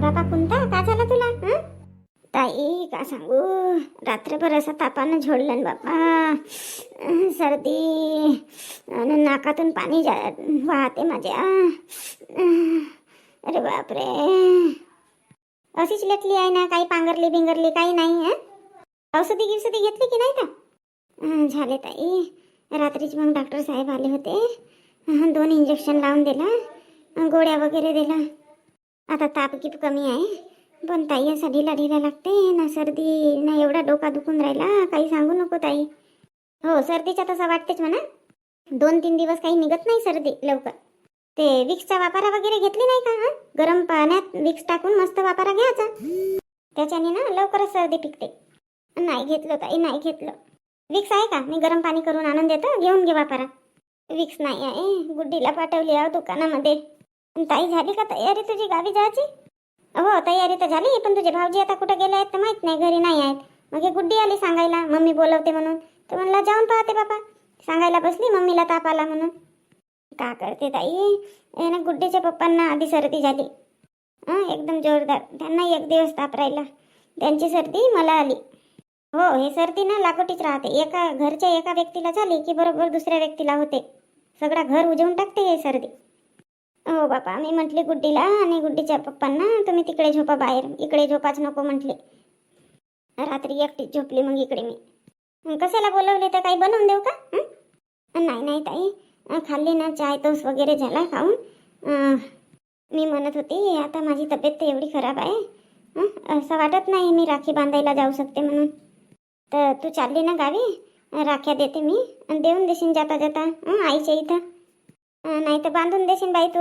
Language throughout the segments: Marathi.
बाबा कोणता का झाला तुला? हं? ताई का सांगू? रात्रभर असं तापानं झोडलं ना बाबा अं, सर्दी आणि नाकातून पाणी जा वाहते माझ्या. अं, अरे बापरे. अशीच लेटली आहे ना काही पांघरली बिंगरली काही नाही हं? औषधी गिवषधी घेतली की नाही का? अं, झाले ताई. रात्रीच मग डॉक्टर साहेब आले होते. अं, दोन इंजेक्शन लावून दिला. अं, गोळ्या वगैरे दिला आता ताप गिप कमी आहे? पण ताई असा ढिला ढिला लागते ना सर्दी ना एवढा डोका दुखून राहिला काही सांगू नको ताई. हो सर्दीचा तसा वाटतेच म्हणा. दोन तीन दिवस काही निघत नाही सर्दी लवकर. ते विक्सचा वापारा वगैरे घेतली नाही का हा? गरम पाण्यात विक्स टाकून मस्त वापारा घ्यायचा. त्याच्याने ना लवकरच सर्दी पिकते. नाही घेतलं ताई नाही घेतलं. विक्स आहे का? मी गरम पाणी करून आणून देतो घेऊन घे वापारा. विक्स नाही आहे गुड्डीला पाठवली आहे दुकानामध्ये. ताई झाली का तयारी तुझी? गावी जायची? हो तयारी तर झाली पण तुझे भाऊजी आता कुठे गेले आहेत तर माहीत नाही घरी नाही आहेत. मग हे गुड्डी आली सांगायला मम्मी बोलवते म्हणून. तर म्हणला जाऊन पाहते बाबा सांगायला बसली मम्मीला ताप आला म्हणून. का करते ताई? ना गुड्डीच्या पप्पांना आधी सर्दी झाली. एकदम जोरदार. त्यांना एक दिवस ताप राहिला. त्यांची सर्दी मला आली. हो हे सर्दी ना लागोटीच राहते. एका घरच्या एका व्यक्तीला झाली की बरोबर दुसऱ्या व्यक्तीला होते. सगळा घर उजवून टाकते हे सर्दी. हो बापा मी म्हटली गुड्डीला आणि गुड्डीच्या पप्पांना तुम्ही तिकडे झोपा बाहेर इकडे झोपाच नको म्हटले. रात्री एकटीच झोपली मग इकडे मी. कशाला बोलवले तर काही बनवून देऊ का? नाही नाही ताई खाल्ली ना चाय तोस वगैरे झाला खाऊन. मी म्हणत होती आता माझी तब्येत तर एवढी खराब आहे. असं वाटत नाही मी राखी बांधायला जाऊ शकते म्हणून. तर तू चालली ना गावी? राख्या देते मी आणि देऊन देशील जाता जाता. आईच्या इथं. नाही तर बांधून देशील बाई तू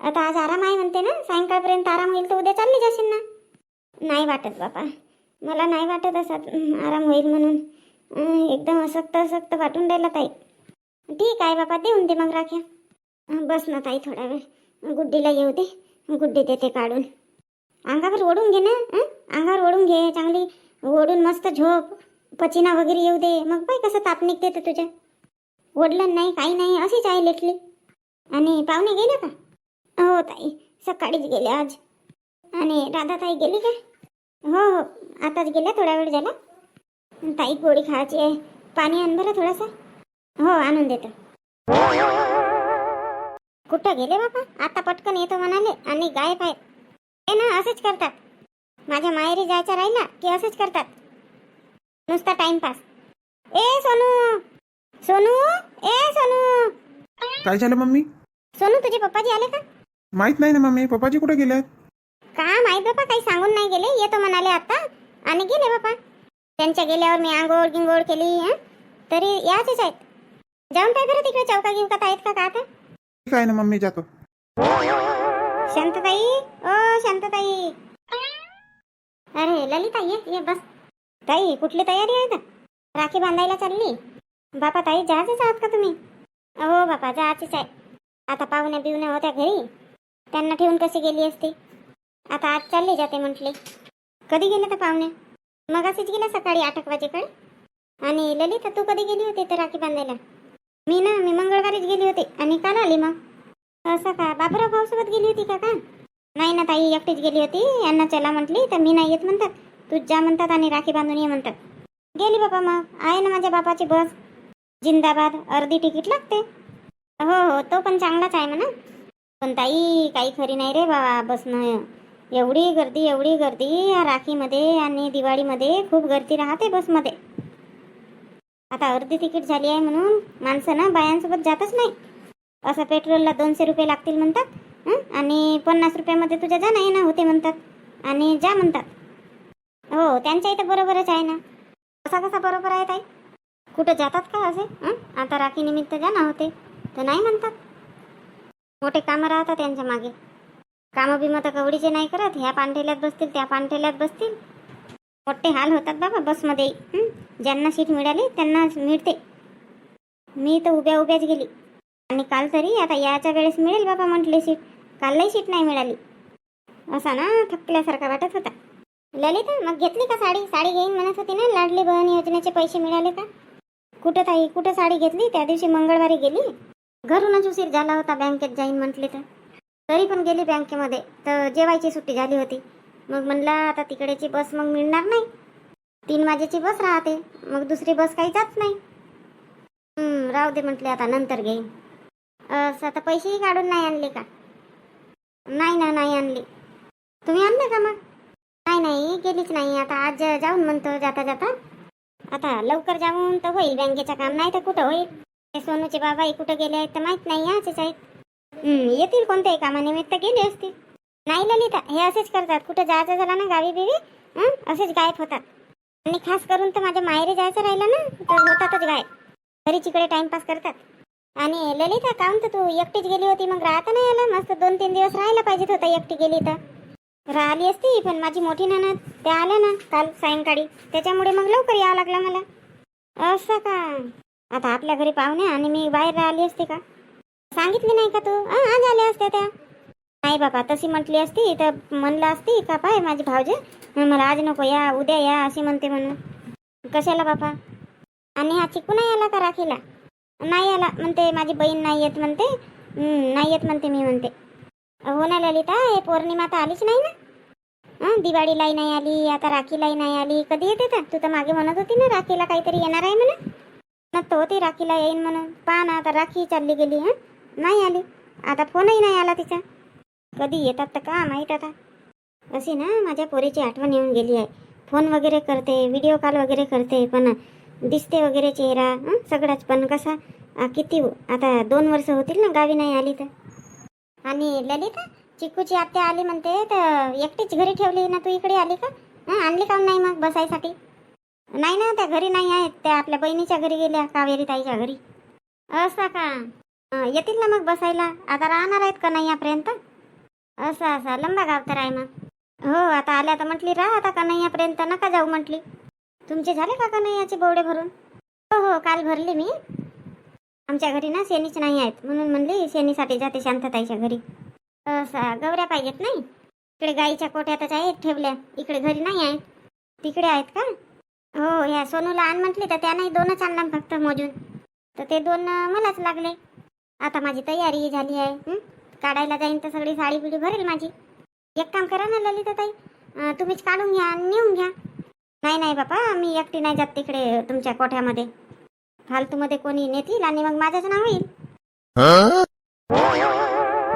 आता आज आराम आहे म्हणते ना सायंकाळपर्यंत आराम होईल तर उद्या चालली जाशील ना? नाही वाटत बापा. मला नाही वाटत असं आराम होईल म्हणून. एकदम असक्त असक्त वाटून राहिला ताई. ठीक आहे बापा देऊन दे मग राख्या. बस ना ताई थोडा वेळ. गुड्डीला येऊ दे. गुड्डी देते काढून. अंगावर ओढून घे ना अंगावर ओढून घे चांगली ओढून मस्त झोप. पचिना वगैरे येऊ दे. मग पाय कसं ताप निघते तुझ्या. ओढलं नाही काही नाही अशीच आहे लेटली आणि पाहुणे गेले का? हो ताई सकाळीच गेले आज. आणि राधा ताई गेली का? हो हो आताच गेल्या थोडा वेळ झाला. ताई गोळी खायची आहे. पाणी आण बरं थोडासा. हो आणून देतो. कुठं गेले बाबा? आता पटकन येतो म्हणाले. आणि गायब आहे ते ना असंच करतात. माझ्या माहेरी जायचा राहिला की असंच करतात. नुसता टाइमपास ए सोनू! सोनू ए सोनू. काय झालं मम्मी? सोनू तुझे पप्पाजी आले का? माहीत नाही ना मम्मी पप्पाजी कुठे गेले का माहीत बापा काही सांगून नाही गेले. येतो म्हणाले आता. आणि गेले बापा. त्यांच्या गेल्यावर मी आंघोळ गिंगोळ केली हं? तरी याचेच आहेत. जाऊन काय बरं तिकडे चौका गिवकात आहेत का का आता? ठीक आहे ना मम्मी जातो. शांतताई ओ शांतताई. अरे ललिता ये ये बस. ताई कुठली तयारी आहे का? राखी बांधायला चालली? बापा ताई जायचेच आहात का तुम्ही? हो बापा जायचेच आहे. आता पाहुण्या बिवण्या होत्या घरी. त्यांना ठेवून कशी गेली असती? आता आज चालली जाते म्हटले. कधी गेले तर पाहुणे? मग असेच गेल्या सकाळी आठ एक वाजेकडे आणि ललिता तू कधी गेली होती तर राखी बांधायला? मी ना मी मंगळवारीच गेली होती. आणि काल आली मग. असं का? बाबूराव भाऊसोबत गेली होती का का नाही ना ताई एकटीच गेली होती. यांना चला म्हटली तर मी नाही येत म्हणतात. तू जा म्हणतात आणि राखी बांधून ये म्हणतात. गेली बाबा मग. आहे ना माझ्या बापाची बस. जिंदाबाद. अर्धी तिकीट लागते. हो हो तो पण चांगलाच आहे म्हणा. पण ताई काही खरी नाही रे बाबा बसनं एवढी गर्दी एवढी गर्दी या राखीमध्ये आणि दिवाळीमध्ये खूप गर्दी राहते बसमध्ये. आता अर्धी तिकीट झाली आहे म्हणून माणसं ना बायांसोबत जातच नाही. असं पेट्रोलला दोनशे रुपये लागतील म्हणतात आणि पन्नास रुपयामध्ये तुझ्या जाणं येणं होते म्हणतात. आणि जा म्हणतात. हो त्यांच्या इथं बरोबरच आहे ना. कसा कसा बरोबर आहे ताई? कुठं जातात का असे? हं? आता राखी निमित्त जाणं होते. तर नाही म्हणतात. मोठे कामं राहतात त्यांच्या मागे. कामं बिमं तर कवडीचे नाही करत. ह्या पांढेल्यात बसतील त्या पांढेल्यात बसतील. मोठे हाल होतात बाबा बसमध्ये. ज्यांना सीट मिळाली त्यांना मिळते. मी तर उभ्या उभ्याच गेली. आणि काल तरी आता याच्या वेळेस मिळेल बाबा म्हटले सीट. काललाही सीट नाही मिळाली. असा ना थकल्यासारखा वाटत होता. ललिता मग घेतली का साडी? साडी घेईन म्हणत होती ना लाडली बहन योजनेचे पैसे मिळाले का? कुठं ताई? कुठं साडी घेतली? त्या दिवशी मंगळवारी गेली. घरूनच उशीर झाला होता बँकेत जाईन म्हटले तर. तरी पण गेली बँकेमध्ये. तर जेवायची सुट्टी झाली होती. मग म्हणलं आता तिकडेची बस मग मिळणार नाही. तीन वाजेची बस राहते. मग दुसरी बस काही जात नाही राहू दे म्हटले आता नंतर घेईन. असं आता पैसेही काढून नाही आणले का? नाही ना नाही आणले. तुम्ही आणले का मग? नाही नाही गेलीच नाही. आता आज जाऊन म्हणतो जाता जाता. आता लवकर जाऊन तर होईल बँकेचं काम नाही तर कुठं होईल? ते सोनूचे बाबाही कुठं गेले आहेत तर माहीत नाही असेच आहेत. येतील कोणत्याही कामानिमित्त गेले असतील. नाही ललिता हे असेच करतात. कुठं जायचं झालं ना गावी बिवी असेच गायब होतात. आणि खास करून तर माझ्या माहेरी जायचं राहिलं ना तर होतातच गायब. घरी तिकडे टाइमपास करतात. आणि ललिता काम तर तू एकटीच गेली होती मग राहता नाही आला? मस्त दोन तीन दिवस राहायला पाहिजेत होता एकटी गेली तर. राहिली असती पण माझी मोठी ननद त्या आल्या ना काल सायंकाळी. त्याच्यामुळे मग लवकर यावं लागलं मला. असं का? आता आपल्या घरी पाहुणे आणि मी बाहेर राहिली असते का? सांगितली नाही का तू? आज आल्या असत्या त्या. नाही बाबा तशी म्हटली असती तर म्हणलं असती का पाय माझी भावजे मला आज नको या उद्या या अशी म्हणते म्हणून. कशाला बापा? आणि हा चिकू नाही आला का राखीला? नाही आला म्हणते माझी बहीण नाही येत म्हणते. नाही येत म्हणते मी म्हणते. हो ना ललिता हे पौर्णिमा तर आलीच नाही ना? दिवाळीलाही नाही आली आता राखीलाही नाही आली. कधी येते तर? तू तर मागे म्हणत होती ना राखीला काहीतरी येणार आहे म्हणा ना तो होती राखीला येईन म्हणून. पहा ना आता राखी चालली गेली हं? नाही आली. आता फोनही नाही आला तिचा. कधी येतात तर का माहीत आता? अशी ना माझ्या पोरीची आठवण येऊन गेली आहे. फोन वगैरे करते व्हिडिओ कॉल वगैरे करते पण दिसते वगैरे चेहरा सगळंच सगळाच. पण कसा? किती आता दोन वर्ष होतील ना गावी नाही आली तर? आणि ललिता चिकूची आत्या आली म्हणते तर एकटीच घरी ठेवली ना तू इकडे आली का? हं, आणली का नाही मग बसायसाठी? नाही ना त्या घरी नाही आहेत त्या आपल्या बहिणीच्या घरी गेल्या कावेरी ताईच्या घरी. असं का? येतील ना मग बसायला? आता राहणार आहेत का नाही यापर्यंत? असं असं लंबा गाव तर आहे मग. हो आता आल्या तर म्हटली राह आता कन्हैयापर्यंत नका जाऊ म्हटली. तुमचे झाले का कन्हैयाचे बोवडे भरून? हो हो काल भरले मी. आमच्या घरी ना शेनीच नाही आहेत. म्हणून म्हणली शेनीसाठी जाते शांतताईच्या घरी. असं गवऱ्या पाहिजेत नाही. इकडे गाईच्या कोठ्यातच आहेत ठेवल्या. इकडे घरी नाही आहेत. तिकडे आहेत का? हो ह्या सोनूला आण म्हटली तर त्याने दोनच आणला फक्त मोजून. तर ते दोन मलाच लागले. आता माझी तयारी झाली आहे. काढायला जाईन तर सगळी साडी बिडी भरेल माझी. एक काम करा ना ललिता ताई तुम्हीच काढून घ्या आणि नेऊन घ्या. नाही नाही बापा मी एकटी नाही जात तिकडे तुमच्या कोठ्यामध्ये. फालतूमध्ये कोणी नेतील आणि मग माझंच नाव होईल.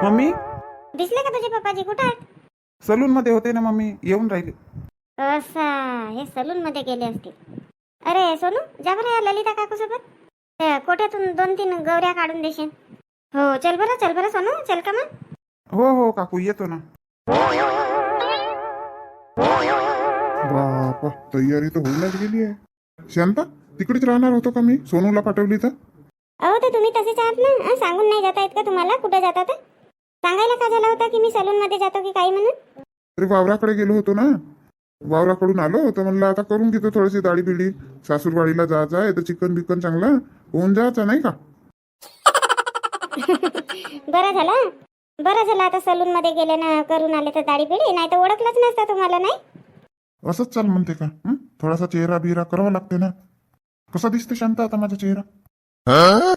मम्मी? दिसले का तुझे पप्पाजी? कुठं आहेत? सलून मध्ये होते ना मम्मी. येऊन राहिले. असा हे सलून मध्ये गेले असतील. अरे सोनू जा बरं या ललिता काकू सोबत त्या कोठ्यातून दोन तीन गौऱ्या काढून देशील. हो चल बरं चल बरं सोनू चल का मग? हो हो काकू येतो ना. बापा तयारी तर होईलच गेली आहे. शांता? तिकडेच राहणार होतो का मी? सोनूला पाठवली तर? अहो तर तुम्ही तसेच आहात ना? सांगून नाही जाता येत का तुम्हाला? कुठं जाता तर? सांगायला का झाला होता की मी सलून मध्ये जातो की काही म्हणून? अरे वावराकडे गेलो होतो ना. वावराकडून आलो तर म्हणलं आता करून घेतो थोडीशी दाढी बिडी सासूरवाडीला जायचं आहे तर चिकन बिकन चांगला. होऊन जायचं नाही का? बरं झालं. बरं झालं आता सलून मध्ये गेले ना करून आले तर दाढी पिढी नाही तर ओळखलंच नसतं तुम्हाला नाही? असंच चाल म्हणते का? हं? थोडासा चेहरा बिरा करावा लागते ना. कसा दिसते शांत आता माझा चेहरा?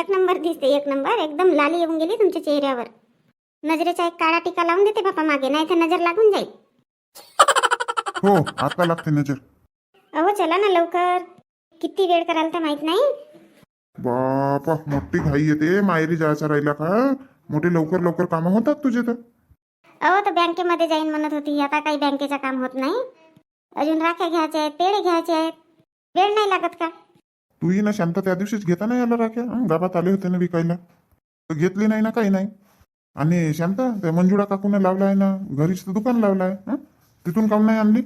एक नंबर दिसते एक नंबर. एकदम लाली येऊन गेली तुमच्या चेहऱ्यावर. नजरेचा एक काळा टिका लावून देते बापा मागे नाही तर नजर लागून जाईल. हो आता लागते नजर. अहो चला ना लवकर. किती वेळ कराल तर माहीत नाही. बापा मोठी घाई येते माहेरी जायचा राहिला का? मोठे लवकर लवकर कामं होतात तुझे तर. अहो तर बँकेमध्ये जाईन म्हणत होती. आता काही बँकेचं काम होत नाही. अजून राख्या घ्यायच्या आहेत पेढे घ्यायचे आहेत. वेळ नाही लागत का? तूही ना शांत त्या दिवशीच घेता नाही आला राख्या. हं? गावात आले होते ना विकायला. तर घेतली नाही ना काही नाही. आणि शांत त्या मंजुळा काकूने लावला आहे ना घरीच तर दुकान लावलं आहे हं? तिथून काऊन नाही आणली?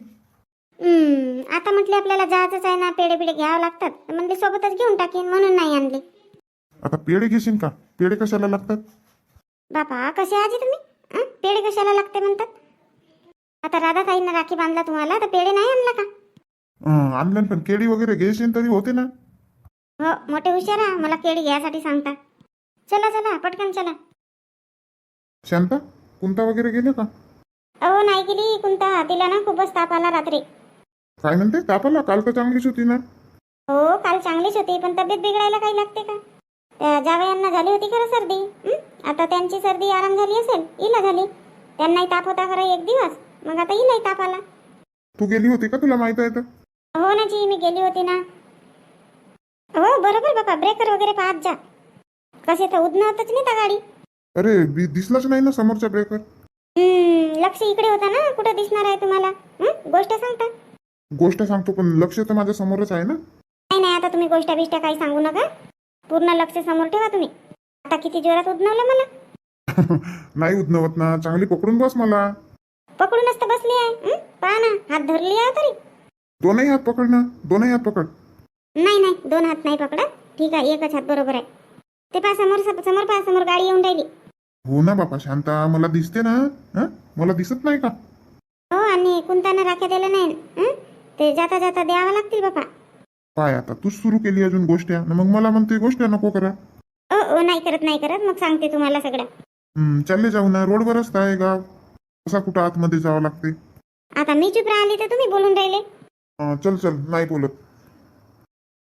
हम्म, आता म्हटले आपल्याला जायचंच आहे ना पेढे बिडे घ्यावं लागतात. तर म्हणले सोबतच घेऊन टाकीन म्हणून नाही आणली. आता पेढे घेशील का? पेढे कशाला लागतात? बापा कसे आजी तुम्ही? हं? पेढे कशाला लागते म्हणतात? आता राधा ताईनं राखी बांधला तुम्हाला तर पेढे नाही आणला का? आणलं पण केळी वगैरे घेशील तरी होते ना. हो मोठे हुशार मला केळी घ्यायसाठी सांगता. चला चला पटकन चला. शांता कुंता वगैरे गेले का? अहो नाही गेली. कोणता तिला ना खूपच ताप आला रात्री. काय म्हणते? तापाला काल तर चांगलीच होती ना. हो काल चांगलीच होती पण तब्येत बिघडायला काही लागते का? त्या जावयांना झाली होती खरं सर्दी हं? आता त्यांची सर्दी आराम झाली असेल इला झाली. त्यांनाही ताप होता खरं एक दिवस. मग आता इलाही ताप आला. तू गेली होती का तुला माहीत आहे तर? हो ना जी मी गेली होती ना. हो बरोबर बाबा ब्रेकर वगैरे पाहत जा. कसे तर उदनवतच नाही त्या गाडी. अरे बी- दिसलाच नाही ना समोरचा ब्रेकर हम्म, लक्ष इकडे होता ना कुठं दिसणार आहे तुम्हाला? हं? गोष्ट सांगता. गोष्ट सांगतो पण लक्ष तर माझ्या समोरच आहे ना. नाही नाही आता तुम्ही गोष्ट बिष्ट काही सांगू नका. पूर्ण लक्ष समोर ठेवा तुम्ही. आता किती जोरात उदनवलं मला. नाही उदनवत ना चांगली पकडून बस मला. पकडूनच तर बसली आहे. हं? पहा ना हात धरली आहे तरी. दोनही हात पकड ना दोनही हात पकड. नाही नाही दोन हात नाही पकडत. ठीक आहे एकच हात बरोबर आहे. ते पहा समोर समोर पहा समोर गाडी येऊन राहिली. हो ना बापा शांता मला दिसते ना हं? मला दिसत नाही का? हो आणि कुंतानं राख्या दिल्या नाही हं? ते जाता जाता द्यावं लागतील बापा. काय आता तूच सुरू केली अजून गोष्ट्या. न मग मला म्हणते गोष्ट्या नको करा. ओ ओ नाही करत नाही करत. मग सांगते तुम्हाला सगळं. हं, चालले जाऊ ना. रोडवरच तर आहे गाव. कसा कुठं आतमध्ये जावं लागते? आता मी चुप राहिली तर तुम्ही बोलून राहिले. अं, चल चल नाही बोलत.